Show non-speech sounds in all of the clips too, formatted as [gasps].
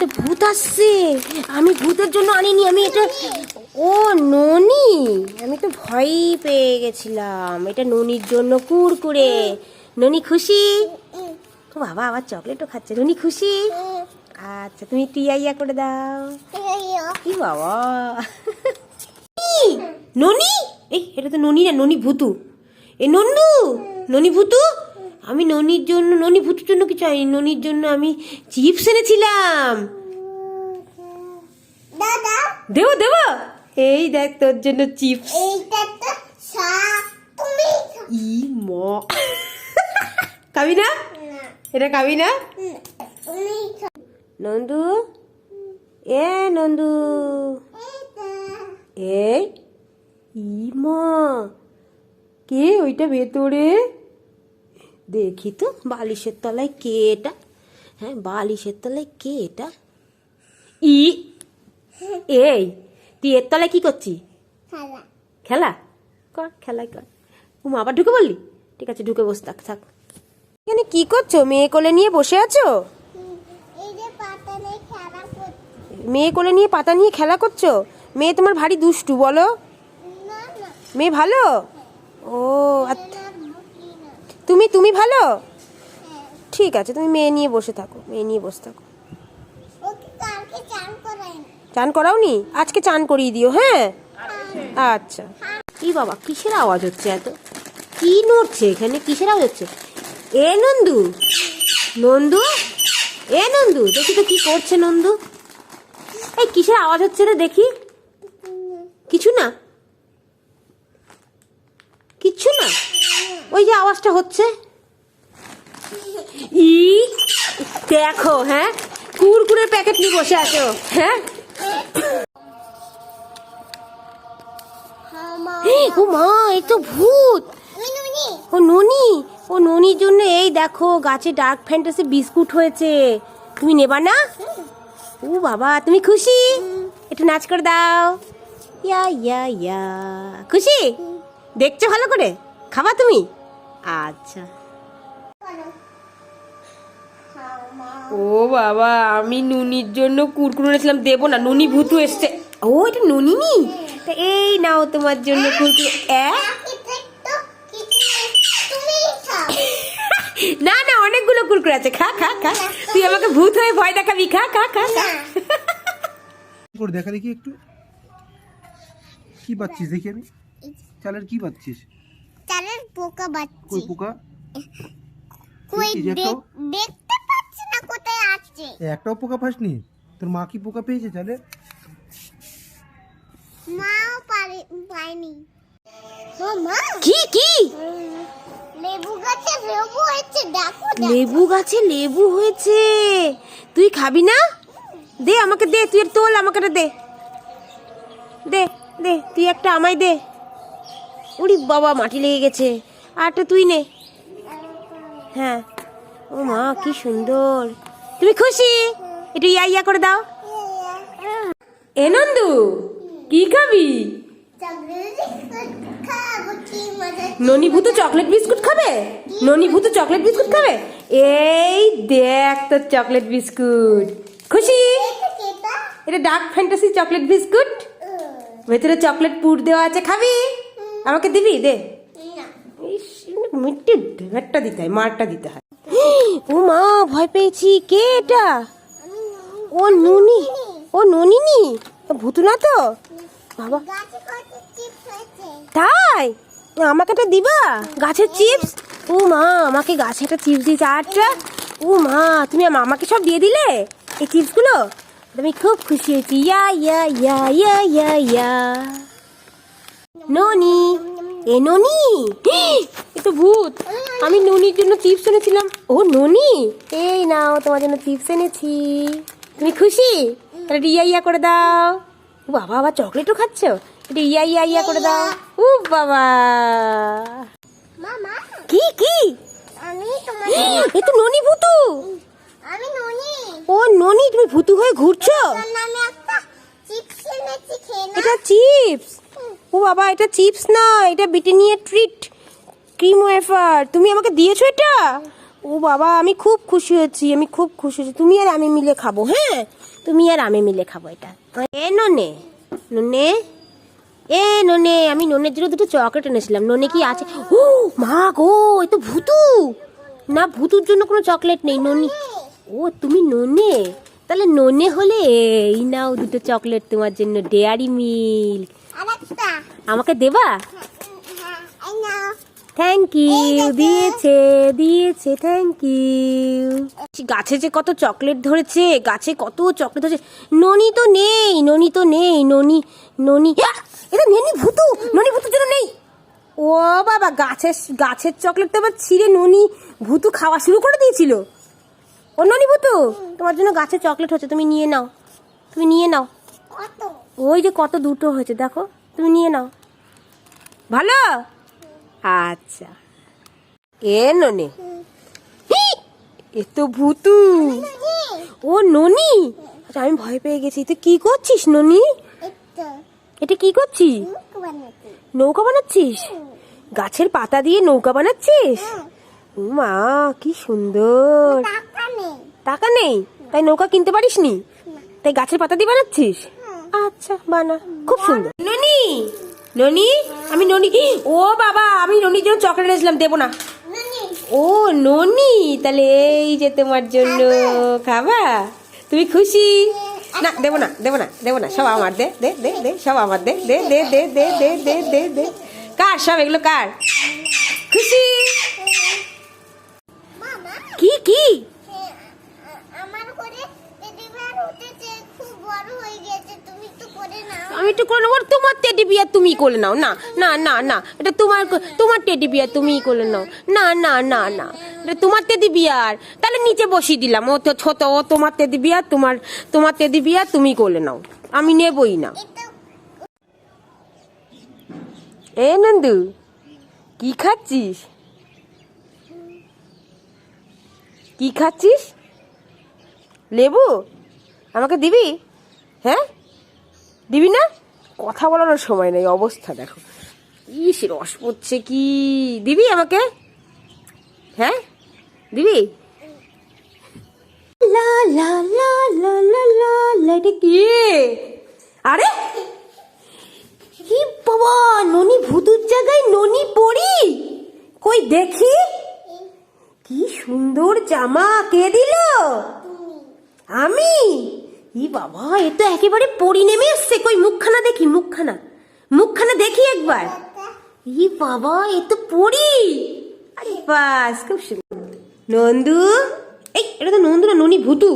একটা ভূত আসছে। আমি ভূতের জন্য আনিনি, আমি এটা ও, ননি? আমি তো ভয়ই পেয়ে গেছিলাম। এটা ননির জন্য কুড়কুড়ে ননি খুশি? ও বাবা, আবার চকলেটও খাচ্ছে। ননি খুশি? আচ্ছা তুমি টিয়া ইয়া করে দাও। কি বাবা? ননি? এই, এটা তো ননি না, ননি ভূতু। এ, নন্নু? ননি ভূতু? আমি ননির জন্য ননি ভূতুর জন্য কিছু আনি ননির জন্য আমি চিপস এনেছিলাম। দেব দেব। এই দেখ তোর জন্য চিপস। ই ম। খাবি না। এটা খাবি না নন্দু? এ নন্দু। এই ই মা। কে ওইটা ভেতরে? দেখি তো বালিশের তলায় কে এটা? হ্যাঁ বালিশের তলায় কে এটা? ই এই তুই এর তলায় কি করছিস? খালা। কর খেলাই কর। উমা আবার ঢুকে বললি ঠিক আছে ঢুকে বসে থাক থাক। এখানে কি করছ? মেয়ে কোলে নিয়ে বসে আছো? করছি। মেয়ে কোলে নিয়ে পাতা নিয়ে খেলা করছ? মেয়ে তোমার ভারী দুষ্টু বলো। মেয়ে ভালো? ও আচ্ছা। তুমি তুমি ভালো? হ্যাঁ ঠিক আছে তুমি মেয়ে নিয়ে বসে থাকো মেয়ে নিয়ে বসে থাকো। চান করাও নি। আজকে চান করিয়ে দিও হ্যাঁ? আচ্ছা। কি বাবা কিসের আওয়াজ হচ্ছে এত? কি নড়ছে এখানে? কিসের আওয়াজ হচ্ছে? এ নন্দু? নন্দু? এ নন্দু? দেখি তো কি করছে নন্দু। এই কিসের আওয়াজ হচ্ছে রে দেখি। কিছু না? কিচ্ছু না? ওই যে আওয়াজটা হচ্ছে। ই, দেখো হ্যাঁ? কুরকুরের প্যাকেট নিয়ে বসে আছো হ্যাঁ? ও মা এই তো ভূত। ও ননি, ও ননির জন্য এই দেখো, গাছে ডার্ক ফ্যান্টাসি বিস্কুট হয়েছে। তুমি নেবা না? ও বাবা, তুমি খুশি? একটু নাচ করে দাও। ইয়া ইয়া ইয়া। খুশি? দেখছ ভালো করে? খাবা তুমি? আচ্ছা। ও বাবা আমি নুনির জন্য কুরকুরে এনেছিলাম দেবো না নুনি ভূতু এসছে। ও এটা নুনি নি তা এই নাও তোমার জন্য কুরকুরে। [laughs] না না অনেকগুলো কুরকুরে আছে। খা খা খা। তুই আমাকে ভূত হয়ে ভয় দেখাবি। খা খা খা খা। [laughs] দেখা দেখি একটু। কি পাচ্ছিস দেখি আমি? চালের কি পাচ্ছিস চালের পোকা কই পোকা? কই দেখতে পাচ্ছি না কোথায় আছে। একটাও পোকা পাসনি? তোর মা কি পোকা পেয়েছে চালে? মাও পারে পায়নি। ও মা। কি কি? লেবু গাছে লেবু হয়েছে দেখো। লেবু গাছে লেবু হয়েছে। তুই খাবি না? দে আমাকে দে তুই তোল আমাকে দে। দে দে তুই একটা আমায় দে। উড়ি বাবা, মাটি লেগে গেছে। আরটা তুই নে। হ্যাঁ। ও মা, কি সুন্দর। তুমি খুশি? একটু ইয়া ইয়া করে দাও। এ নন্দু, কি খাবি? ননি ভূতু চকলেট বিস্কুট খাবে? ননি ভূতু চকলেট বিস্কুট খাবে? এই দেখ তোর চকলেট বিস্কুট। খুশি? এটা ডার্ক ফ্যান্টাসি চকলেট বিস্কুট? ভেতরে চকলেট পুর দেওয়া আছে, খাবি? আমাকে দিবি? দে। মিট্টি ঢেঁড়টা দিতে হয় মারটা দিতে হয়। [gasps] ও মা ভয় পেয়েছি। কে এটা? ও নুনি। ও ননিনি? ভূতু না তো? বাবা। তাই? আমাকে একটা দিবা? গাছের চিপস ও মা আমাকে গাছে একটা চিপস দিয়েছে। আটটা ও মা তুমি আম- আমাকে সব দিয়ে দিলে? এই চিপসগুলো আমি খুব খুশি হয়েছি। ইয়া ইয়া ইয়া ইয়া ইয়া ইয়া। ননি। এ ননি। [gasps] এ তো ভূত। আমি ননির জন্য চিপস এনেছিলাম। ও ননি? এই নাও তোমার জন্য চিপস এনেছি। তুমি খুশি? তাহলে ইয়া ইয়া করে দাও। ও বাবা আবার চকলেটও খাচ্ছ? এটা ইয়া ইয়া ইয়া করে দাও। ও বাবা। কি কি? [gasps] এ তো ননি ভূতু। আমি ননি। ও ননি তুমি ভূতু হয়ে ঘুরছো? এটা চিপস ও বাবা, এটা চিপস না, এটা ব্রিটানিয়া ট্রিট। ক্রিম ওয়েফার, তুমি আমাকে দিয়েছ এটা? ও বাবা, আমি খুব খুশি হয়েছি, আমি খুব খুশি হয়েছি। তুমি আর আমি মিলে খাব হ্যাঁ? তুমি আর আমি মিলে খাব এটা। এ ননে ননে, এ ননে, আমি ননের জন্য দুটো চকলেট এনেছিলাম। ননে কি আছে? ও, মা গো, এ তো ভুতু। না, ভুতুর জন্য কোনো চকলেট নেই, ননি। ও, তুমি ননে? তাহলে ননে হলে এই নাও দুটো চকলেট তোমার জন্য ডেয়ারি মিল্ক। আমাকে দেবা? থ্যাংক ইউ দিয়েছে দিয়েছে থ্যাংক ইউ গাছে যে কত চকলেট ধরেছে গাছে কত চকলেট ধরেছে। ননি তো নেই ননি তো নেই ননি ননি! এটা নেনি ভুতু ননি ভুতুর জন্য নেই। ও বাবা গাছের গাছের চকলেট তো আবার ছিঁড়ে ননি ভুতু খাওয়া শুরু করে দিয়েছিল। ও ভুতু তোমার জন্য গাছে চকলেট হচ্ছে তুমি নিয়ে নাও। তুমি নিয়ে নাও। ওই যে কত দুটো হয়েছে দেখো তুমি নিয়ে নাও। ভালো? আচ্ছা। এ ননে! এ তো ভুতু। ও ননি? আচ্ছা আমি ভয় পেয়ে গেছি। তুই কি করছিস ননি? এটা কি করছিস? নৌকা বানাচ্ছিস? গাছের পাতা দিয়ে নৌকা বানাচ্ছিস? মা কি সুন্দর টাকা নেই তাই নৌকা কিনতে পারিস নি তাই গাছের পাতা দিয়ে বানাচ্ছিস আচ্ছা বানা খুব সুন্দর ননি ননি আমি ননি ও বাবা আমি ননির জন্য চকলেট এনেছিলাম দেবো না ও ননি তাহলে এই যে তোমার জন্য খাবা তুমি খুশি না দেবো না দেবো না দেবো না সব আমার দে দে দে দে সব আমার দে দে দে দে দে দে দে দে দে কার সব এগুলো কার খুশি করে নাও। আমি একটু করে নেব তোমার টেডি বিয়ার তুমি করে নাও না না না না এটা তোমার তোমার টেডি বিয়ার তুমিই করে নাও না না না না এটা তোমার টেডি বিয়ার তাহলে নিচে বসিয়ে দিলাম ও তো ছোট ও তোমার টেডি বিয়ার তোমার তোমার টেডি বিয়ার তুমি করে নাও আমি নেবই না। এ নন্দু কি খাচ্ছিস? কি খাচ্ছিস? লেবু? আমাকে দিবি? হ্যাঁ? দিবি না? কথা বলারও সময় নেই, অবস্থা দেখো। ইস, রস পড়ছে কি? দিবি আমাকে? হ্যাঁ? দিবি? লা লা লা লা লা লা লা, এটা আরে! কি বাবা, ননি ভূতুর জায়গায় ননি পড়ি? কই দেখি? কি সুন্দর জামা কে দিল? আমি? ই বাবা এ তো একেবারে পরি নেমে এসছে। কই মুখখানা দেখি মুখখানা। মুখখানা দেখি একবার। ই বাবা এ তো পরি। আরে বাস খুব সুন্দর। নন্দু? এই এটা তো নন্দু না ননি ভূতু।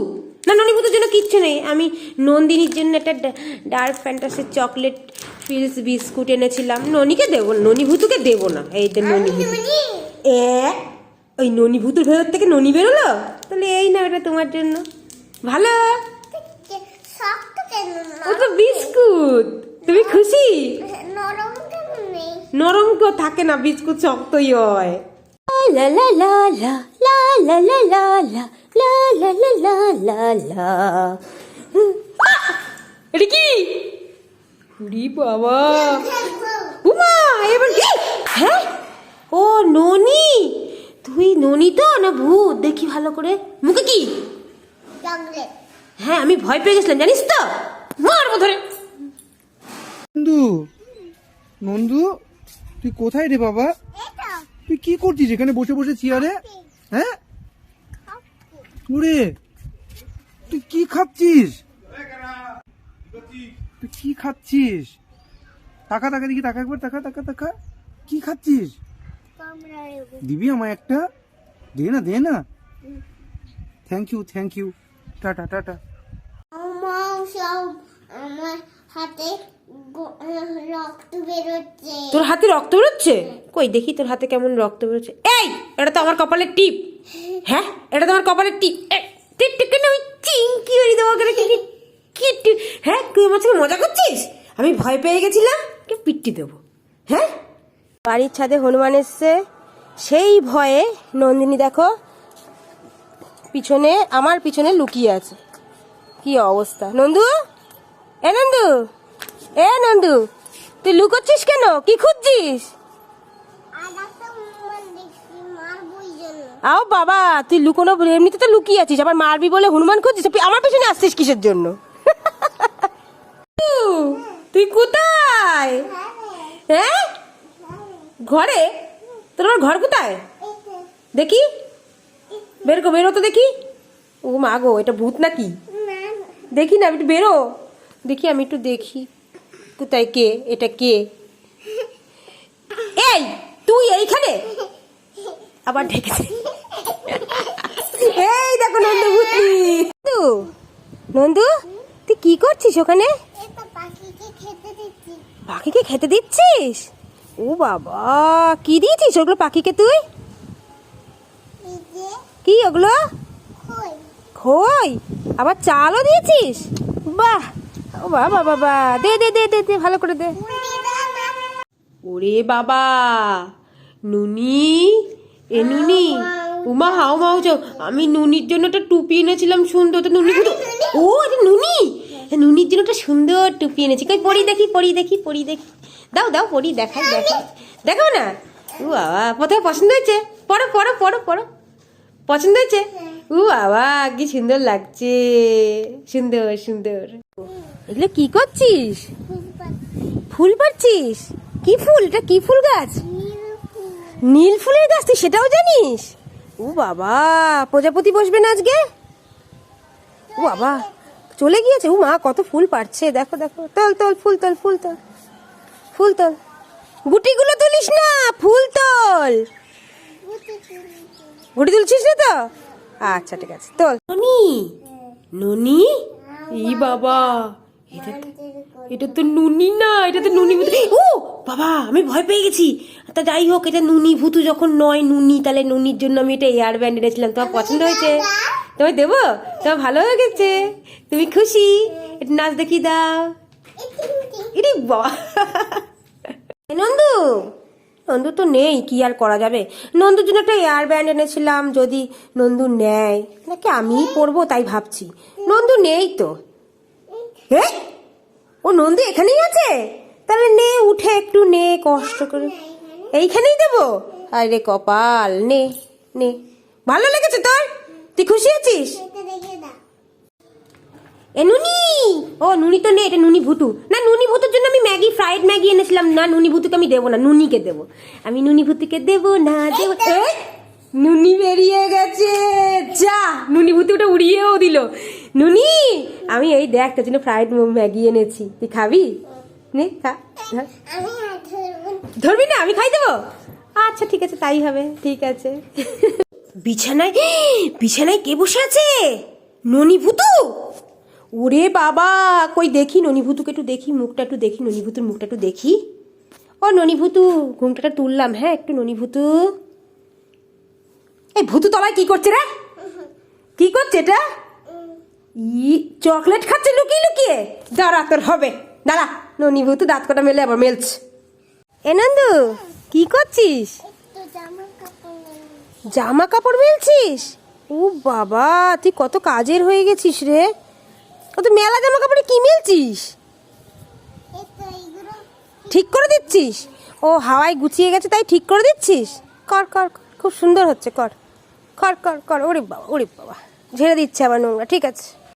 না ননি ভূতুর জন্য কিচ্ছু নেই। আমি নন্দিনীর জন্য একটা ডার্ক ফ্যান্টাসির চকলেট ফিলস বিস্কুট এনেছিলাম। ননিকে দেবো না ননি ভূতুকে দেবো না। এই তো ননি। এ ওই ননি ভূতুর ভেতর থেকে ননি বেরোলো তাহলে এই না এটা তোমার জন্য ভালো ও তো বিস্কুট তুমি খুশি নরম কেন তো থাকে না বিস্কুট শক্তই হয় লা লা লা লা লা লা লা লা লা লা লা লা লা লা লা! এটা কি বাবা উমা এবার কি হ্যাঁ ও ননি তুই ননি তো না ভূত? দেখি ভালো করে। মুখে কি? হ্যাঁ আমি ভয় পেয়ে গেছিলাম জানিস তো? মারবো ধরে। নন্দু নন্দু তুই কোথায় রে বাবা? তুই কি করছিস এখানে বসে বসে চেয়ারে? হ্যাঁ? ওরে তুই কি খাচ্ছিস? তুই কি খাচ্ছিস? টাকা টাকা দেখি টাকা একবার টাকা টাকা টাকা কি খাচ্ছিস? দিবি আমায় একটা? দে না দে না thank you thank you ta-ta ta-ta সব আমার হাতে রক্ত তোর হাতে রক্ত বেরোচ্ছে? কই, দেখি তোর হাতে কেমন রক্ত বেরোচ্ছে। এই, এটা তো আমার কপালের টিপ। হ্যাঁ এটা তো আমার কপালের টিপ। টিপ টিপ, কেন আমি চিংকি হয়ে দেবো ওখানে কি কি হ্যাঁ তুই আমার সাথে মজা করছিস? আমি ভয় পেয়ে গেছিলাম কি পিট্টি দেবো। হ্যাঁ? বাড়ির ছাদে হনুমান এসছে। সেই ভয়ে নন্দিনী দেখো পিছনে আমার পিছনে লুকিয়ে আছে। কি অবস্থা? নন্দু? এ নন্দু? এ নন্দু তুই লুকোচ্ছিস কেন? কি খুঁজছিস? আও বাবা তুই লুকোনো এমনিতে তো লুকিয়ে আছিস আবার মারবি বলে হনুমান খুঁজছিস? তুই আমার পিছনে আসছিস কিসের জন্য? তুই কোথায়? হ্যাঁ? ঘরে? তোর আবার ঘর কোথায়? দেখি। বের বেরো তো দেখি। ও মা গো এটা ভূত নাকি? দেখি না একটু বেরো। দেখি আমি একটু দেখি। কোথায় কে? এটা কে? এই তুই এইখানে? আবার ঢেকেছে এই দেখো নন্দু ভূতনি নন্দু নন্দু তুই কি করছিস ওখানে? পাখিকে খেতে দিচ্ছিস? ও বাবা কি দিয়েছিস ওগুলো পাখিকে তুই? কি ওগুলো? খই। আবার চালও দিয়েছিস? বাহ! ও বাবা বাবা দে দে দে দে দে ভালো করে দে। ওরে বাবা নুনি এ নুনি উমা হাও মাও যাও। আমি নুনির জন্য একটা টুপি এনেছিলাম সুন্দর তো নুনি ও এটা নুনি? নুনির জন্য একটা সুন্দর টুপি এনেছি। কই পরি দেখি পরি দেখি পরি দেখি। দাও দাও পড়ি দেখাই দেখাই। দেখাও না? উ বাবা, প্রথমে পছন্দ হয়েছে? পড়ো পড়ো পড়ো পড়ো। পছন্দ হয়েছে? উ বাবা, কি সুন্দর লাগছে। সুন্দর সুন্দর। এগুলো কি করছিস? ফুল পাচ্ছিস কি ফুল? এটা কি ফুল গাছ? নীল ফুলের গাছ তুই, সেটাও জানিস? ও বাবা, প্রজাপতি বসবে না আজকে? ও বাবা, চলে গিয়েছে। ও মা, কত ফুল পাচ্ছে দেখো দেখো। তল তল, ফুল তল, ফুল, তোল। ফুল তোল। গুটিগুলো তুলিস না ফুল তোল। গুটি তুলছিস না তো? আচ্ছা ঠিক আছে তোল। ননি? ননি? ই বাবা এটা তো- এটা তো নুনি না এটা তো নুনি ভূতু। ও বাবা আমি ভয় পেয়ে গেছি। তা যাই হোক এটা নুনি ভূতু যখন নয় নুনি তাহলে নুনির জন্য আমি এটা এয়ার ব্যান্ড এনেছিলাম। তোমার পছন্দ হয়েছে? তোমায় দেবো? তোমার ভালো হয়ে গেছে? তুমি খুশি? এটা নাচ দেখি দাও। ইরে বাবা। নন্দু নন্দু তো নেই কি আর করা যাবে? নন্দুর জন্য একটা এয়ার ব্যান্ড এনেছিলাম যদি নন্দু নেয়। নাকি আমিই পরবো তাই ভাবছি। নন্দু নেই তো। হে? ও নন্দু এখানেই আছে? তাহলে নে উঠে একটু নে কষ্ট করে। এইখানেই দেবো? আরে কপাল নে নে। ভালো লেগেছে তোর? তুই খুশি আছিস? এ নুনি! ও নুনি তো নে এটা নুনি না নুনি ভুতুর জন্য আমি ম্যাগি ফ্রাইড ম্যাগি এনেছিলাম। না নুনি ভুতুকে আমি দেবো না নুনিকে দেবো। আমি নুনি ভুতুকে দেবো না দেবো। নুনি বেরিয়ে গেছে। যা নুনি ভুতুটা উড়িয়েও দিল। নুনি আমি এই দেখ তোর জন্য ফ্রাইড ম্যাগি এনেছি। তুই খাবি? নে খা। ধরবি না। আমি খাই দেবো? আচ্ছা ঠিক আছে তাই হবে ঠিক আছে। বিছানায় বিছানায় কে বসে আছে? ননি ভূতু ওরে বাবা, কই দেখি ননি ভূতুকে একটু দেখি, মুখটা একটু দেখি ননি ভূতুর মুখটা একটু দেখি। ও ননি ভূতু ঘুমটাটা তুললাম হ্যাঁ একটু ননি ভূতু এই ভূতু তলায় কি করছে রে? কি করছে এটা? ই, চকলেট খাচ্ছে লুকিয়ে লুকিয়ে? দাঁড়া, তোর হবে। দাঁড়া ননি ভূতু দাঁত কটা মেলে, আবার মেলছে। এ নন্দু, কি করছিস। জামা কাপড় মেলছিস? ও বাবা, তুই কত কাজের হয়ে গেছিস রে? কত মেলা জামা কাপড়ে কি মেলছিস? ঠিক করে দিচ্ছিস? ও হাওয়ায় গুছিয়ে গেছে, তাই ঠিক করে দিচ্ছিস? কর কর খুব সুন্দর হচ্ছে, কর। কর কর কর, ওরে বাবা ওরে বাবা। ঝেড়ে দিচ্ছে আবার নোংরা, ঠিক আছে।